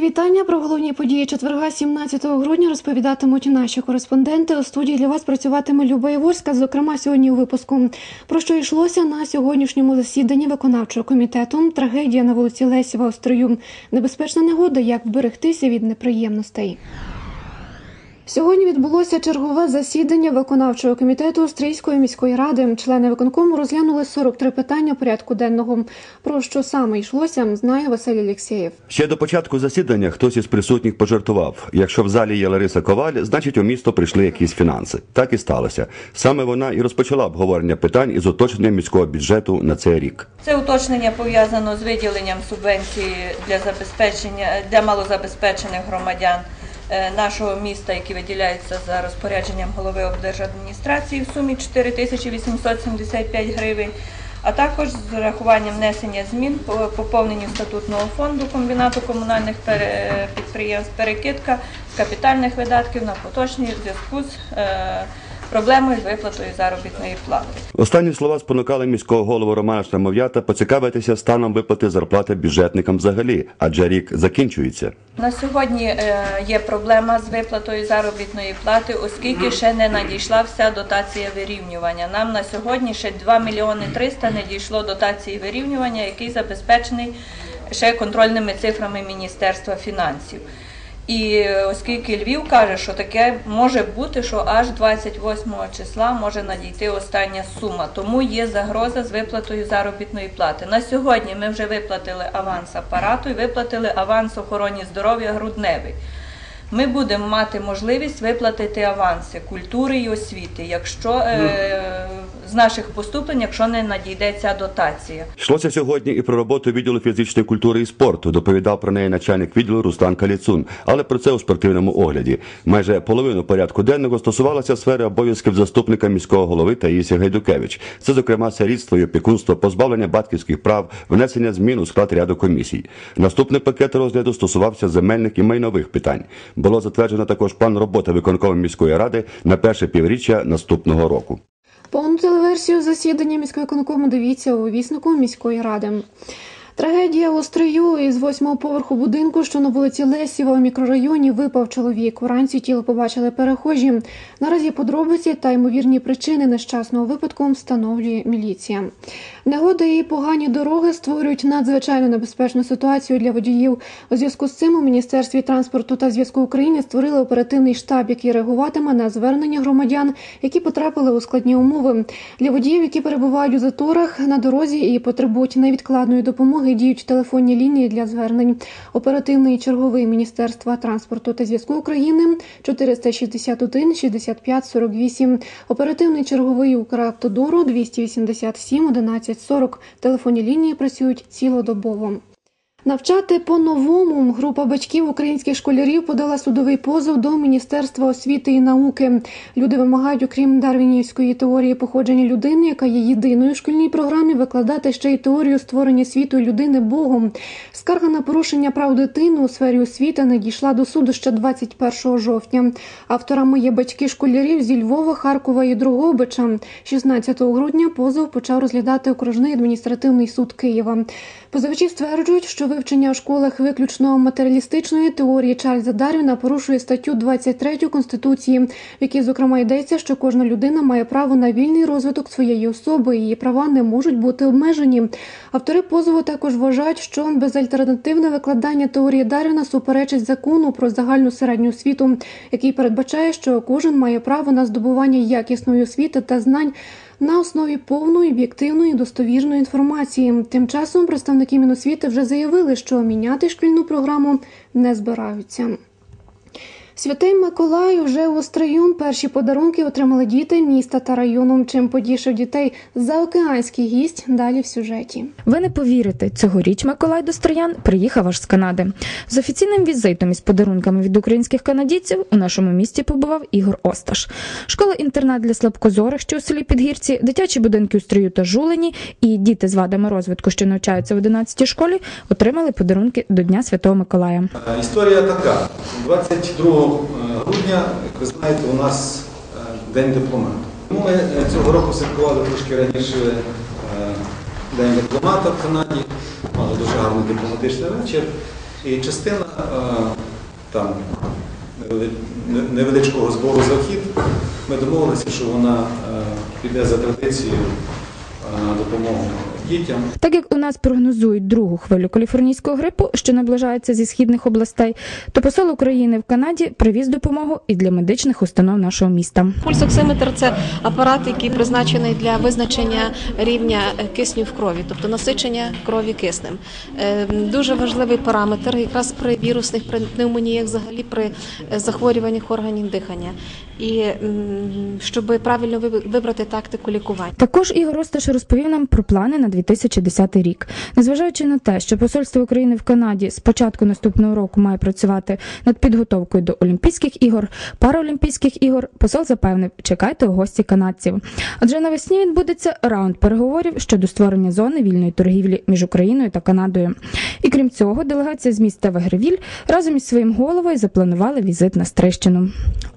Вітання про головні події четверга, 17 грудня розповідатимуть наші кореспонденти. У студії для вас працюватиме Люба Іворська. Зокрема, сьогодні у випуску про що йшлося на сьогоднішньому засіданні виконавчого комітету. Трагедія на вулиці Лесєва Острою. Небезпечна негода, як вберегтися від неприємностей. Сьогодні відбулося чергове засідання виконавчого комітету Острійської міської ради. Члени виконкому розглянули 43 питання порядку денного. Про що саме йшлося, знає Василь Алєксєєв. Ще до початку засідання хтось із присутніх пожартував: якщо в залі є Лариса Коваль, значить у місто прийшли якісь фінанси. Так і сталося. Саме вона і розпочала обговорення питань із уточненням міського бюджету на цей рік. Це уточнення пов'язано з виділенням субвенції для забезпечення для малозабезпечених громадян нашого міста, які виділяються за розпорядженням голови облдержадміністрації в сумі 4875 гривень. А також з урахуванням внесення змін по поповненню статутного фонду комбінату комунальних підприємств перекидка з капітальних видатків на поточні зв'язку з е, проблемою з виплатою заробітної плати. Останні слова спонукали міського голову Романа Штамов'ята поцікавитися станом виплати зарплати бюджетникам взагалі, адже рік закінчується. На сьогодні е, є проблема з виплатою заробітної плати, оскільки ще не надійшла вся дотація вирівнювання. Нам на сьогодні ще 2 мільйони 300 не дійшло дотації вирівнювання, який забезпечений ще контрольними цифрами Міністерства фінансів. І оскільки Львів каже, що таке може бути, що аж 28 числа може надійти остання сума, тому є загроза з виплатою заробітної плати. На сьогодні ми вже виплатили аванс апарату і виплатили аванс охороні здоров'я грудневий. Ми будемо мати можливість виплатити аванси культури і освіти, якщо е, з наших поступлень, якщо не надійде ця дотація. Йшлося сьогодні і про роботу відділу фізичної культури і спорту. Доповідав про неї начальник відділу Руслан Каліцун, але про це у спортивному огляді. Майже половину порядку денного стосувалася сфери обов'язків заступника міського голови Таїсі Гайдукевич. Це, зокрема, сирітство і опікунство, позбавлення батьківських прав, внесення змін у склад ряду комісій. Наступний пакет розгляду стосувався земельних і майнових питань. Було затверджено також план роботи виконкому міської ради на перше півріччя наступного року. Повну телеверсію засідання міської конкому дивіться у віснику міської ради. Трагедія у Острию із восьмого поверху будинку, що на вулиці Лесєва у мікрорайоні, випав чоловік. Уранці тіло побачили перехожі. Наразі подробиці та ймовірні причини нещасного випадку встановлює міліція. Негода і погані дороги створюють надзвичайно небезпечну ситуацію для водіїв. У зв'язку з цим у міністерстві транспорту та зв'язку України створили оперативний штаб, який реагуватиме на звернення громадян, які потрапили у складні умови. Для водіїв, які перебувають у заторах на дорозі і потребують невідкладної допомоги, діють телефонні лінії для звернень. Оперативний черговий міністерства транспорту та зв'язку України 461 65 48. Оперативний черговий Укравтодору 287 11 40. Телефонні лінії працюють цілодобово. Навчати по-новому група батьків українських школярів подала судовий позов до Міністерства освіти і науки. Люди вимагають, окрім дарвінівської теорії походження людини, яка є єдиною в шкільній програмі, викладати ще й теорію створення світу людини Богом. Скарга на порушення прав дитини у сфері освіти надійшла до суду ще 21 жовтня. Авторами є батьки школярів зі Львова, Харкова і Другобича. 16 грудня позов почав розглядати окружний адміністративний суд Києва. Позивачі стверджують, що вивчення у школах виключно матеріалістичної теорії Чарльза Дарвіна порушує статтю 23 Конституції, в якій, зокрема, йдеться, що кожна людина має право на вільний розвиток своєї особи, її права не можуть бути обмежені. Автори позову також вважають, що безальтернативне викладання теорії Дарвіна суперечить закону про загальну середню освіту, який передбачає, що кожен має право на здобування якісної освіти та знань на основі повної, об'єктивної, достовірної інформації. Тим часом представники Міносвіти вже заявили, що міняти шкільну програму не збираються. Святий Миколай вже у Острию перші подарунки отримали діти міста та району. Чим потішив дітей заокеанський гість далі в сюжеті. Ви не повірите, цьогоріч Миколай до Стриян приїхав аж з Канади. З офіційним візитом із подарунками від українських канадійців у нашому місті побував Ігор Осташ. Школа-інтернат для слабкозорих, що у селі Підгірці, дитячі будинки у Стрию та Жулині і діти з вадами розвитку, що навчаються в 11 школі, отримали подарунки до Дня Святого Миколая. Е, Історія така. 22 грудня, як ви знаєте, у нас е, День дипломата. Ми е, цього року святкували трошки раніше е, День дипломата в Канаді, мали дуже гарний дипломатичний вечір. І частина там невеличкого збору за вхід, ми домовилися, що вона піде за традицією на допомогу дітям. Так як у нас прогнозують другу хвилю каліфорнійського грипу, що наближається зі східних областей, то посол України в Канаді привіз допомогу і для медичних установ нашого міста. Пульсоксиметр це апарат, який призначений для визначення рівня е, кисню в крові, тобто насичення крові киснем. Е, Дуже важливий параметр якраз при вірусних при пневмоніях, взагалі при е, захворюваннях органів дихання. І щоб правильно вибрати тактику лікування. Також Ігор Осташ розповів нам про плани на 2010 рік. Незважаючи на те, що посольство України в Канаді з початку наступного року має працювати над підготовкою до Олімпійських ігор, Параолімпійських ігор, посол запевнив, чекайте у гості канадців. Адже навесні відбудеться раунд переговорів щодо створення зони вільної торгівлі між Україною та Канадою. І крім цього, делегація з міста Вегревіль разом із своїм головою запланували візит на Стрищину.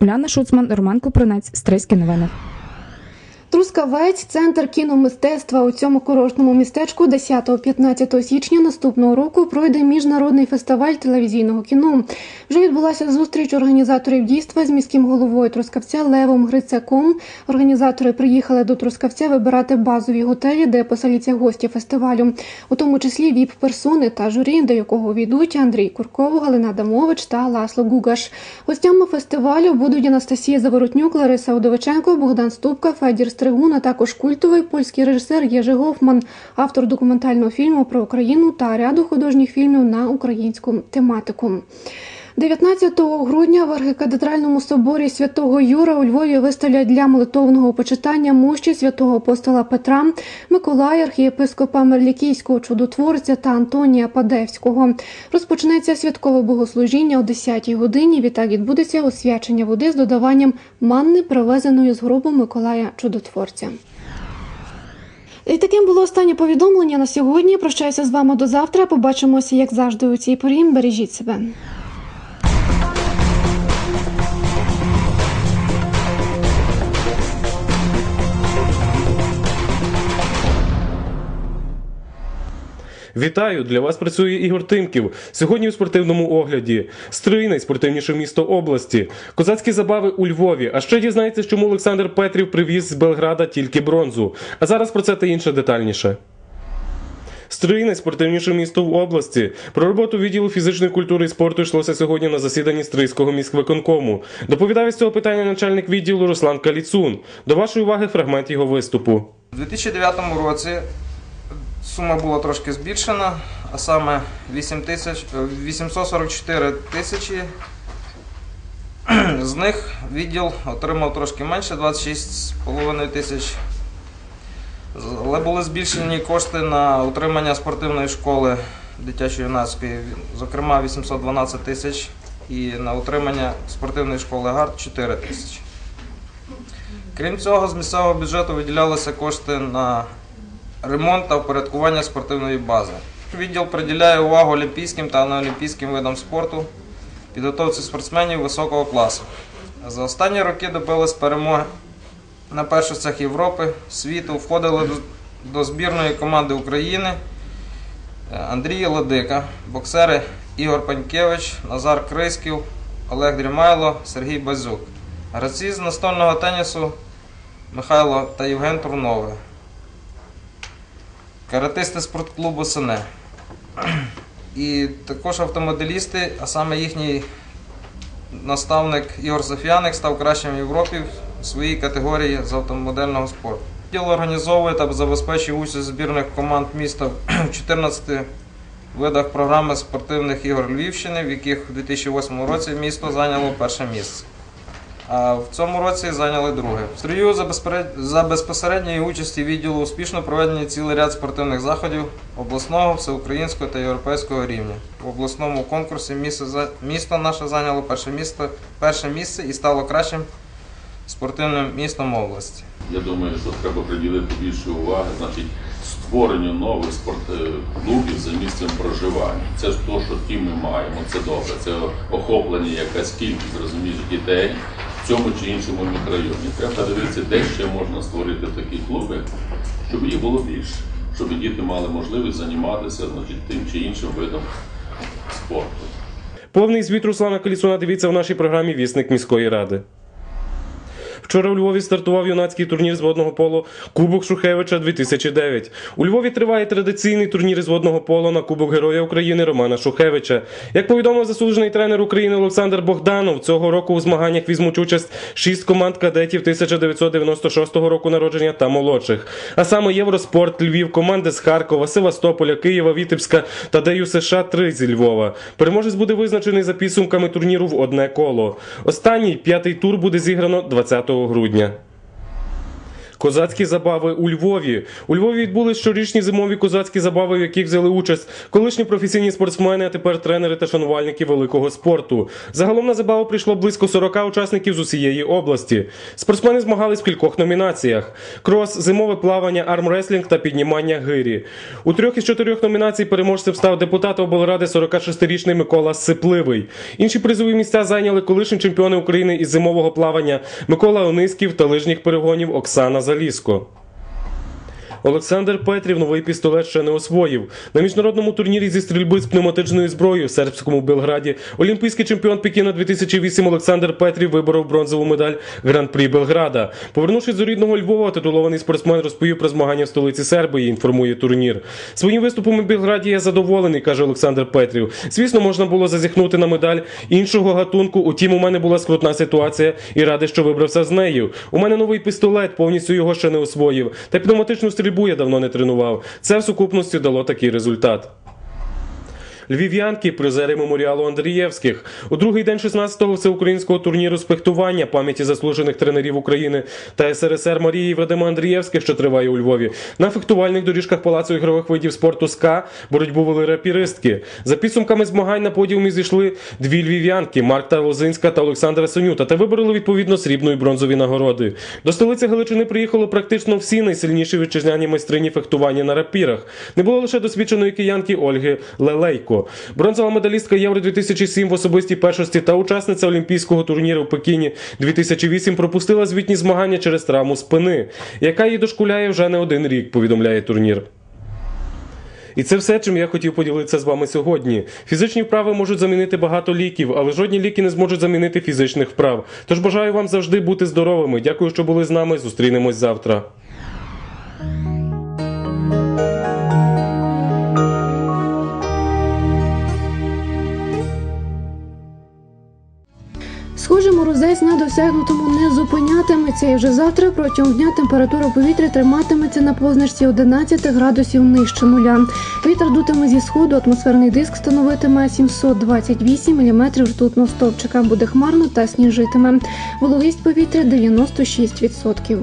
Уляна Шуцман, Роман Купринець, Стрийські новини. Трускавець, центр кіномистецтва у цьому курортному містечку 10-15 січня наступного року пройде міжнародний фестиваль телевізійного кіно. Вже відбулася зустріч організаторів дійства з міським головою Трускавця Левом Грицаком. Організатори приїхали до Трускавця вибирати базові готелі, де поселяться гості фестивалю, у тому числі віп-персони та журі, до якого війдуть Андрій Курков, Галина Дамович та Ласло Гугаш. Гостями фестивалю будуть Анастасія Заворотнюк, Лариса Удовиченко, Богдан Ступка, Федір Стригун, а також культовий польський режисер Єжи Гофман, автор документального фільму про Україну та ряду художніх фільмів на українську тематику. 19 грудня в архікатедральному соборі святого Юра у Львові виставлять для молитовного почитання мощі святого апостола Петра, Миколая, архієпископа Мерлікійського чудотворця та Антонія Падевського. Розпочнеться святкове богослужіння о 10-й годині. Відтак відбудеться освячення води з додаванням манни, привезеної з гробу Миколая Чудотворця. І таким було останнє повідомлення на сьогодні. Прощаюся з вами до завтра. Побачимося, як завжди, у цій порі. Бережіть себе. Вітаю! Для вас працює Ігор Тимків. Сьогодні у спортивному огляді. Стрий найспортивніше місто області. Козацькі забави у Львові. А ще дізнається, чому Олександр Петрів привіз з Белграда тільки бронзу. А зараз про це та інше детальніше. Стрий найспортивніше місто в області. Про роботу відділу фізичної культури і спорту йшлося сьогодні на засіданні Стрийського міськвиконкому. Доповідав із цього питання начальник відділу Руслан Каліцун. До вашої уваги фрагмент його виступу. У 2009 році сума була трошки збільшена, а саме 8 тисяч, е, 844 тисячі. З них відділ отримав трошки менше 26,5 тисяч. Але були збільшені кошти на утримання спортивної школи дитячо-юнацької, зокрема 812 тисяч, і на утримання спортивної школи ГАРД 4 тисячі. Крім цього, з місцевого бюджету виділялися кошти на ремонт та впорядкування спортивної бази. Відділ приділяє увагу олімпійським та неолімпійським видам спорту, підготовці спортсменів високого класу. За останні роки добились перемоги на першостях Європи, світу, входили до, збірної команди України е, Андрій Ладика, боксери Ігор Панькевич, Назар Криськів, Олег Дрімайло, Сергій Базюк. Гравці з настольного тенісу Михайло та Євген Турнови. Каратисти спортклубу Сине. І також автомоделісти, а саме їхній наставник Ігор Софіяник став кращим в Європі в своїй категорії з автомодельного спорту. Діло організовує та забезпечує участь збірних команд міста в 14 видах програми спортивних ігор Львівщини, в яких у 2008 році місто зайняло перше місце. А в цьому році зайняли друге. В стрію за, безпосередньої участі відділу успішно проведені цілий ряд спортивних заходів обласного, всеукраїнського та європейського рівня. В обласному конкурсі місто, місто наше зайняло перше місце, перше місце і стало кращим спортивним містом області. Я думаю, що треба приділити більше уваги, значить, створенню нових спортклубів за місцем проживання. Це ж то, що ті ми маємо, це добре. Це охоплення якась кількість розумієш, дітей цьому чи іншому мікрорайоні. Треба дивитися, де ще можна створити такі клуби, щоб їх було більше, щоб діти мали можливість займатися значить, тим чи іншим видом спорту. Повний звіт Руслана Калісуна, дивіться в нашій програмі Вісник міської ради. Вчора у Львові стартував юнацький турнір з водного полу Кубок Шухевича 2009. У Львові триває традиційний турнір з водного полу на Кубок Героя України Романа Шухевича. Як повідомив заслужений тренер України Олександр Богданов, цього року у змаганнях візьмуть участь шість команд кадетів 1996 року народження та молодших. А саме Євроспорт, Львів, команди з Харкова, Севастополя, Києва, Вітебська та ДЮ США 3 зі Львова. Переможець буде визначений за підсумками турніру в одне коло. Останній п'ятий тур буде зіграно 20 грудня. Козацькі забави у Львові. У Львові відбулись щорічні зимові козацькі забави, в яких взяли участь колишні професійні спортсмени, а тепер тренери та шанувальники великого спорту. Загалом на забаву прийшло близько 40 учасників з усієї області. Спортсмени змагались в кількох номінаціях: крос, зимове плавання, армреслінг та піднімання гирі. У трьох із чотирьох номінацій переможцем став депутат облради 46-річний Микола Сипливий. Інші призові місця зайняли колишні чемпіони України із зимового плавання Микола Ониськів та лижніх перегонів Оксана Заліско. Олександр Петрів новий пістолет ще не освоїв. На міжнародному турнірі зі стрільби з пневматичною зброєю в сербському Белграді олімпійський чемпіон Пекіна 2008 Олександр Петрів виборов бронзову медаль Гран-прі Белграда. Повернувшись до рідного Львова, титулований спортсмен розповів про змагання в столиці Сербії. Інформує турнір. Своїм виступом у Белграді я задоволений, каже Олександр Петрів. Звісно, можна було зазіхнути на медаль іншого гатунку. Утім, у мене була скрутна ситуація і радий, що вибрався з нею. У мене новий пістолет, повністю його ще не освоїв. Та пневматичну стрільбу я давно не тренував. Це в сукупності дало такий результат. Львів'янки, призери меморіалу Андрієвських. У другий день 16-го всеукраїнського турніру з фехтування пам'яті заслужених тренерів України та СРСР Марії Вадима Андрієвських, що триває у Львові. На фехтувальних доріжках палацу ігрових видів спорту СКА боротьбу вели рапіристки. За підсумками змагань на подіумі зійшли дві львів'янки Марта Лозинська та Олександра Сонюта та вибороли відповідно срібну і бронзові нагороди. До столиці Галичини приїхали практично всі найсильніші вітчизняні майстрині фехтування на рапірах. Не було лише досвідченої киянки Ольги Лелейко. Бронзова медалістка Євро 2007 в особистій першості та учасниця Олімпійського турніру в Пекіні 2008 пропустила звітні змагання через травму спини, яка її дошкуляє вже не один рік, повідомляє турнір. І це все, чим я хотів поділитися з вами сьогодні. Фізичні вправи можуть замінити багато ліків, але жодні ліки не зможуть замінити фізичних вправ. Тож бажаю вам завжди бути здоровими. Дякую, що були з нами. Зустрінемось завтра. Схоже, морозець на досягнутому не зупинятиметься, і вже завтра протягом дня температура повітря триматиметься на позначці 11 градусів нижче нуля. Вітер дутиме зі сходу, атмосферний диск становитиме 728 мм ртутного стовпчика. Буде хмарно та сніжитиме. Вологість повітря 96%.